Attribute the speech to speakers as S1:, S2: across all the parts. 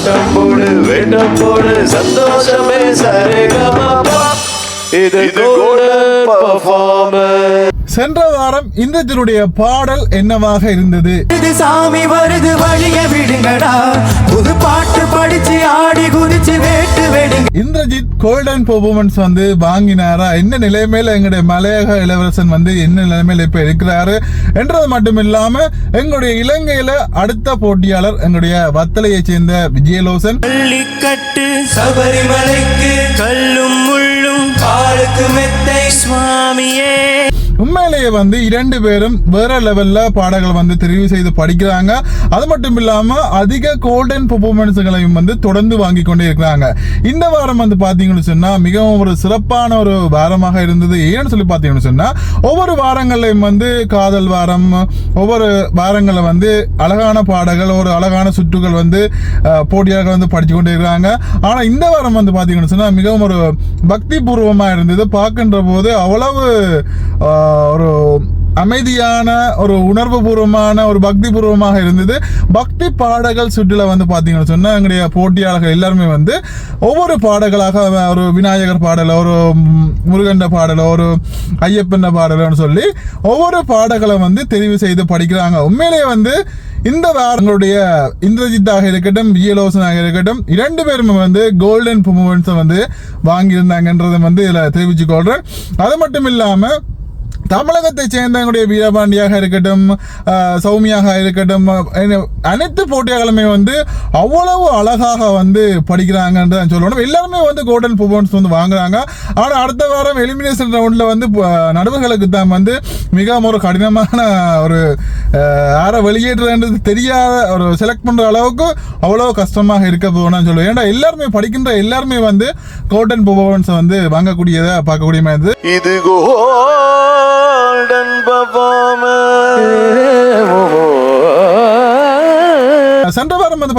S1: ஆட்டம் போடு வேட்டம் போடு சந்தோஷமே சரிகமபா இது கோல்டன் பர்ஃபார்மன்ஸ்
S2: சென்ற வாரம் இந்திரஜினுடைய பாடல் என்னவாக இருந்தது?
S3: இது சாமி வருது வழிய விடுங்கடா.
S2: கோல்டன் பெர்ஃபார்மன்ஸ் வந்து வாங்கினாரா? என்ன நிலைமையில எங்களுடைய மலையக இளவரசன் வந்து என்ன நிலைமையில இப்ப இருக்கிறாரு என்றது மட்டும் இல்லாம எங்களுடைய இலங்கையில அடுத்த போட்டியாளர் எங்களுடைய வத்தலையை சேர்ந்த விஜயலோசன்.
S3: பள்ளிக்கட்டு சபரிமலைக்கு கல்லும் முள்ளும் காலுக்கு மெத்தை சுவாமியே.
S2: உண்மையிலேயே வந்து இரண்டு பேரும் வேற லெவல்ல பாடல்கள் வந்து தெரிவு செய்து படிக்கிறாங்க. அது மட்டும் இல்லாம அதிக கோல்டன் பெர்ஃபார்மன்ஸ்களையும் வந்து தொடர்ந்து வாங்கி கொண்டே இருக்கிறாங்க. இந்த வாரம் வந்து பாத்தீங்கன்னு சொன்னா மிகவும் ஒரு சிறப்பான ஒரு வாரமாக இருந்தது. ஏன்னு சொல்லி பாத்தீங்கன்னு சொன்னா ஒவ்வொரு வாரங்களையும் வந்து காதல் வாரம் ஒவ்வொரு வாரங்களை வந்து அழகான பாடல்கள் ஒரு அழகான சுற்றுகள் வந்து போட்டியாக வந்து படிச்சு கொண்டே இருக்கிறாங்க. ஆனா இந்த வாரம் வந்து பாத்தீங்கன்னு சொன்னா மிகவும் ஒரு பக்தி பூர்வமா இருந்தது. பார்க்கின்ற போது அவ்வளவு ஆஹ், ஒரு அமைதியான ஒரு உணர்வு பூர்வமான ஒரு பக்தி பூர்வமாக இருந்தது. பக்தி பாடல்கள் சுற்றில வந்து பார்த்தீங்கன்னு சொன்னா எங்களுடைய போட்டியாளர்கள் எல்லாருமே வந்து ஒவ்வொரு பாடல்களாக ஒரு விநாயகர் பாடலோ ஒரு முருகண்ட பாடல் ஒரு ஐயப்பன பாடலோன்னு சொல்லி ஒவ்வொரு பாடல்களை வந்து தெரிவு செய்து படிக்கிறாங்க. உண்மையிலேயே வந்து இந்த வாரங்களுடைய இந்திரஜித்தாக இருக்கட்டும் விஜயலோசனாக இருக்கட்டும் இரண்டு பேருமே வந்து கோல்டன் பெர்ஃபார்மன்ஸை வந்து வாங்கியிருந்தாங்கன்றதை வந்து இதில் தெரிவித்துக் கொள்றேன். அது மட்டும் இல்லாமல் தமிழகத்தை சேர்ந்தவங்களுடைய வீரபாண்டியாக இருக்கட்டும் சௌமியாக இருக்கட்டும் அனைத்து போட்டியாளருமே வந்து அவ்வளவு அழகாக வந்து படிக்கிறாங்கன்னு தான் சொல்லணும். எல்லாருமே வந்து கோல்டன் பெர்ஃபார்மன்ஸ் வந்து வாங்குறாங்க. ஆனால் அடுத்த வாரம் எலிமினேஷன் ரவுண்டில் வந்து ப- நடுவர்களுக்கு தான் வந்து மிகவும் ஒரு கடினமான ஒரு யாரை வெளியேற்றுறது தெரியாத ஒரு செலக்ட் பண்ணுற அளவுக்கு அவ்வளோ கஷ்டமாக இருக்க போகணும்னு சொல்லுவேன் ஏன்னா எல்லாருமே படிக்கின்ற எல்லாருமே வந்து கோல்டன் பெர்ஃபார்மன்ஸை வந்து வாங்கக்கூடியதை பார்க்கக்கூடிய மாதிரி
S1: இது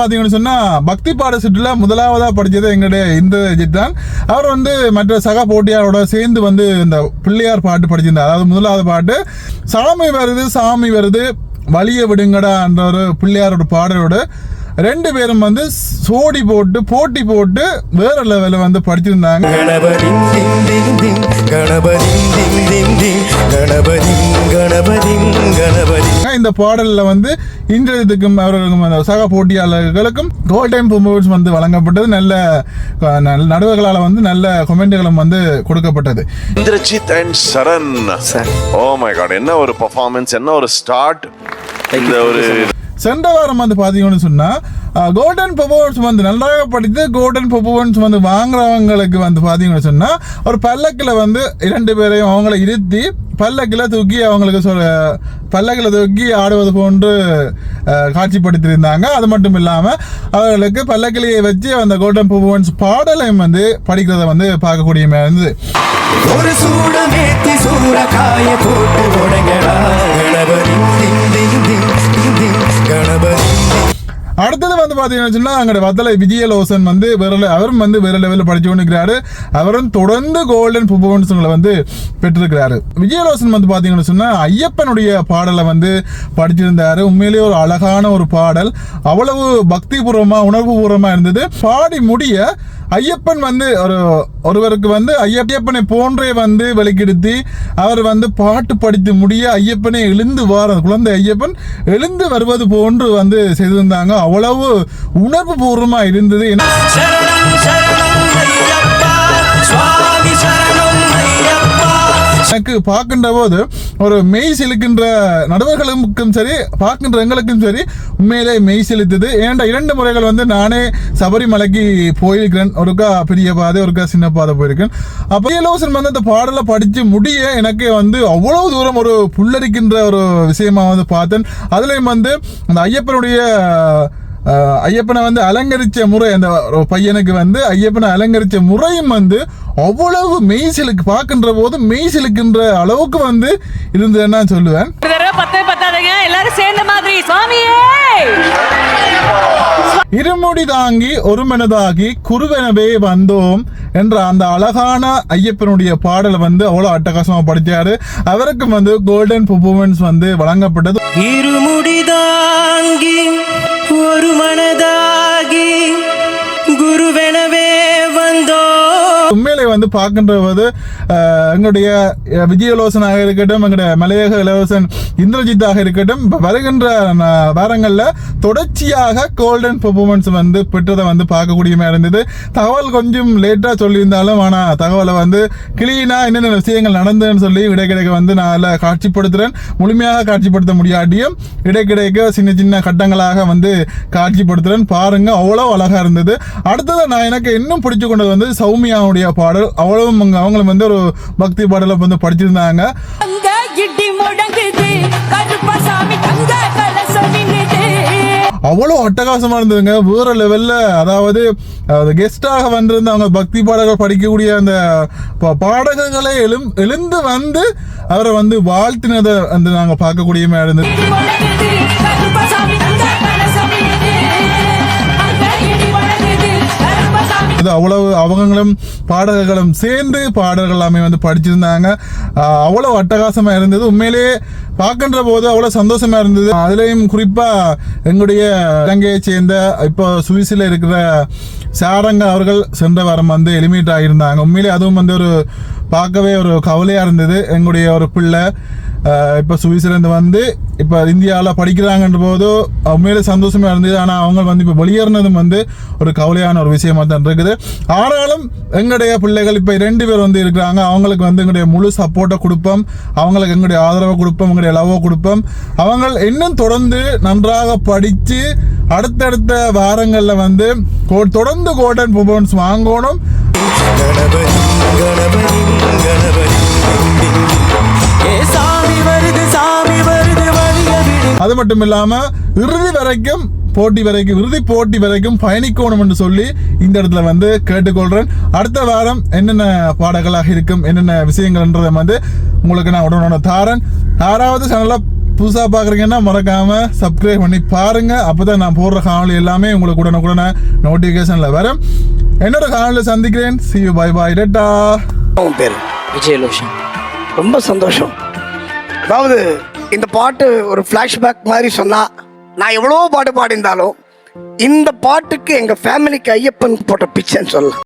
S2: சென்ற வாரம் வந்து பாத்தீங்கன்னு சொன்னா பக்தி பாட சுற்றுல முதலாவதா படிச்சது எங்களுடைய இந்திரஜித் தான் அவர் வந்து மற்ற சக போட்டியாளரோட சேர்ந்து வந்து இந்த பிள்ளையார் பாட்டு படிச்சிருந்தார். அதாவது முதலாவது பாட்டு சாமி வருது சாமி வருது வழிய விடுங்கடா என்ற ஒரு பிள்ளையாரோட பாடலோட ரெண்டு பேரும் வந்து சோடி போட்டு போட்டி போட்டு வேற லெவலில் வந்து படிச்சிருந்தாங்க. இந்த பாடல்ல வந்து இந்திரஜித்துக்கும் அவர்களுக்கும் அந்த சக போட்டியாளர்களுக்கும் கோல்டன் பெர்ஃபார்மன்ஸ் வந்து வழங்கப்பட்டது. நல்ல நல்ல நடுவர்களால் வந்து நல்ல கொமெண்ட்களும் வந்து கொடுக்கப்பட்டது.
S1: Indrajith and Charan. Oh my god என்ன ஒரு பர்ஃபார்மன்ஸ் என்ன ஒரு ஸ்டார்ட் இந்த ஒரு
S2: சென்ற வாரம் வந்து பார்த்தீங்கன்னு சொன்னால் கோல்டன் பெர்ஃபார்மன்ஸ் வந்து நன்றாக படித்து கோல்டன் பெர்ஃபார்மன்ஸ் வந்து வாங்குறவங்களுக்கு வந்து பார்த்தீங்கன்னு சொன்னால் ஒரு பல்லக்கில் வந்து இரண்டு பேரையும் அவங்கள இருத்தி பல்லக்கில் தூக்கி அவங்களுக்கு சொல் பல்லக்கில் தூக்கி ஆடுவது போன்று காட்சிப்படுத்தியிருந்தாங்க. அது மட்டும் இல்லாமல் அவர்களுக்கு பல்லக்கிலேயே வச்சு அந்த கோல்டன் பர்ஃபார்மன்ஸ் பாடலையும் வந்து படிக்கிறத வந்து பார்க்கக்கூடிய இருந்தது.
S3: ஒரு சூட மேத்தி சூட காய போட்டு உடைங்கடா கணபதி. கணபதி.
S2: அடுத்தது வந்து பார்த்தீங்கன்னு சொன்னால் அங்கே வத்தலை விஜயலோசன் வந்து வேற அவரும் வந்து வேற லெவலில் படிச்சு கொண்டிருக்கிறாரு. அவரும் தொடர்ந்து கோல்டன் பெர்ஃபார்மன்ஸ்களை வந்து பெற்றிருக்கிறாரு. விஜயலோசன் வந்து பார்த்தீங்கன்னு சொன்னால் ஐயப்பனுடைய பாடலை வந்து படிச்சிருந்தாரு. உண்மையிலேயே ஒரு அழகான ஒரு பாடல். அவ்வளவு பக்தி உணர்வுபூர்வமாக உணர்வு இருந்தது. பாடி முடிய ஐயப்பன் வந்து ஒரு ஒருவருக்கு வந்து ஐயப்பனை போன்றே வந்து வெளிக்கெடுத்தி அவர் வந்து பாட்டு படித்து முடிய ஐயப்பனை எழுந்து வார குழந்தை ஐயப்பன் எழுந்து வருவது போன்று வந்து செய்திருந்தாங்க. அவ்வளவு உணர்வு பூர்வமாக இருந்தது என்ன- எனக்கு பார்க்கின்ற போது ஒரு மெய் செலுக்கின்ற நடுவர்களுக்கும் சரி பார்க்கின்ற எங்களுக்கும் சரி உண்மையிலே மெய் செலுத்தது. ஏன்டா இரண்டு முறைகள் வந்து நானே சபரிமலைக்கு போயிருக்கிறேன். ஒருக்கா பெரிய பாதை ஒருக்கா சின்ன பாதை போயிருக்கேன். அப்போ இலவசன் வந்து அந்த பாடலை படித்து முடிய எனக்கு வந்து அவ்வளவு தூரம் ஒரு புல்லரிக்கின்ற ஒரு விஷயமா வந்து பார்த்தேன். அதுலேயும் வந்து அந்த ஐயப்பனுடைய ஐயப்பனை வந்து அலங்கரிச்ச முறை அந்த பையனுக்கு வந்து ஐயப்பனை அலங்கரிச்ச முறையும் வந்து அவ்வளவு மெய்சிலுக்கு பார்க்கின்ற போது மெய்சிலுக்கின்ற அளவுக்கு வந்து இருந்ததுன்னு நான் சொல்லுவேன்.
S4: பத்தே பத்தாதுங்க. எல்லாரும் சேர்ந்த மாதிரி. சுவாமியே!
S2: இருமுடி தாங்கி ஒரு மனதாகி குருவெனவே வந்தோம் என்ற அந்த அழகான ஐயப்பனுடைய பாடலை வந்து அவ்வளோ அட்டகாசமா படிச்சாரு. அவருக்கும் வந்து கோல்டன் பெர்ஃபார்மன்ஸ் வந்து வழங்கப்பட்டது.
S3: இருமுடி
S2: வந்து பார்க்கின்ற போது எங்களுடைய விஜயலோசனாக இருக்கட்டும் எங்களுடைய மலையக இளவரசன் இந்திரஜித்தாக இருக்கட்டும் வருகின்ற வாரங்களில் தொடர்ச்சியாக கோல்டன் பெர்ஃபார்மன்ஸ் வந்து பெற்றதை வந்து பார்க்கக்கூடிய இருந்தது தகவல் கொஞ்சம் லேட்டாக சொல்லியிருந்தாலும் ஆனால் தகவலை வந்து கிளீனாக என்னென்ன விஷயங்கள் நடந்ததுன்னு சொல்லி இடைக்கிடைக்க வந்து நான் அதில் காட்சிப்படுத்துகிறேன் முழுமையாக காட்சிப்படுத்த முடியாட்டியும் இடைக்கிடைக்க சின்ன சின்ன கட்டங்களாக வந்து காட்சிப்படுத்துகிறேன் பாருங்கள் அவ்வளோ அழகாக இருந்தது. அடுத்தது நான் எனக்கு இன்னும் பிடிச்சு கொண்டது வந்து சௌமியாவுடைய பாடல் அவ்வளவும் அவங்க- அவங்களும் வந்து ஒரு பக்தி பாடலை வந்து படிச்சிருந்தாங்க. அவ்வளோ அட்டகாசமா இருந்ததுங்க. வேற லெவல்ல அதாவது கெஸ்டாக வந்திருந்த அவங்க பக்தி பாடல்கள் படிக்கக்கூடிய அந்த பாடகர்களை எழும் எழுந்து வந்து அவரை வந்து வாழ்த்தினதை வந்து நாங்க பார்க்கக்கூடிய இருந்தது. அது அவ்வளவு அவங்களும் பாடகர்களும் சேர்ந்து பாடல்கள் எல்லாமே வந்து படிச்சிருந்தாங்க. அவ்வளோ அவ்வளவு அட்டகாசமா இருந்தது. உண்மையிலேயே பார்க்கின்ற போது அவ்வளவு சந்தோஷமா இருந்தது. அதுலயும் குறிப்பா எங்களுடைய இலங்கையை சேர்ந்த இப்போ சுவிஸில் இருக்கிற சாரங்க அவர்கள் சென்ற வாரம் வந்து எலிமினேட் ஆகியிருந்தாங்க. உண்மையிலே அதுவும் வந்து ஒரு பார்க்கவே ஒரு கவலையா இருந்தது. எங்களுடைய ஒரு பிள்ளை இப்போ சுவிஸ்லேருந்து வந்து இப்போ இந்தியாவில் படிக்கிறாங்கன்ற போது உண்மையிலே சந்தோஷமாக இருந்தது. ஆனால் அவங்க வந்து இப்போ வெளியேறினதும் வந்து ஒரு கவலையான ஒரு விஷயமா தான் இருக்குது. ஆனாலும் எங்களுடைய பிள்ளைகள் இப்போ ரெண்டு பேர் வந்து இருக்கிறாங்க. அவங்களுக்கு வந்து எங்களுடைய முழு சப்போர்ட்டை கொடுப்போம். அவங்களுக்கு எங்களுடைய ஆதரவை கொடுப்போம். எங்களுடைய லவ்வை கொடுப்போம். அவங்க இன்னும் தொடர்ந்து நன்றாக படித்து அடுத்தடுத்த வாரங்களில் வந்து கோ- தொடர்ந்து கோல்டன் பர்ஃபார்மன்ஸ் வாங்கணும். மட்டும் இல்லாம இறுதி வரைக்கும் போட்டி வரைக்கும் இறுதி போட்டி வரைக்கும் பயணிக்கணும் என்று சொல்லி இந்த இடத்துல வந்து கேட்டுக்கொள்கிறேன் அடுத்த வாரம் என்னென்ன பாடங்களாக இருக்கும் என்னென்ன விஷயங்கள்ன்றதை வந்து உங்களுக்கு நான் உடனே தாரேன். யாராவது சேனலை புதுசாக பார்க்குறீங்கன்னா மறக்காம சப்ஸ்கிரைப் பண்ணி பாருங்க. அப்பதான் நான் போடுற காணொலி எல்லாமே உங்களுக்கு உடனுக்குடனே நோட்டிஃபிகேஷனில் வரும். என்னோட காணொலியில் சந்திக்கிறேன். சி யூ பை பாய் டெட்டா
S5: உன் பேர்? விஜயலட்சுமி ரொம்ப சந்தோஷம். அதாவது இந்த பாட்டு ஒரு ஃப்ளாஷ்பேக் மாதிரி சொன்னால் நான் எவ்வளோ பாட்டு பாடியிருந்தாலும் இந்த பாட்டுக்கு எங்கள் ஃபேமிலிக்கு ஐயப்பன் போட்ட பிச்சைன்னு சொல்லலாம்.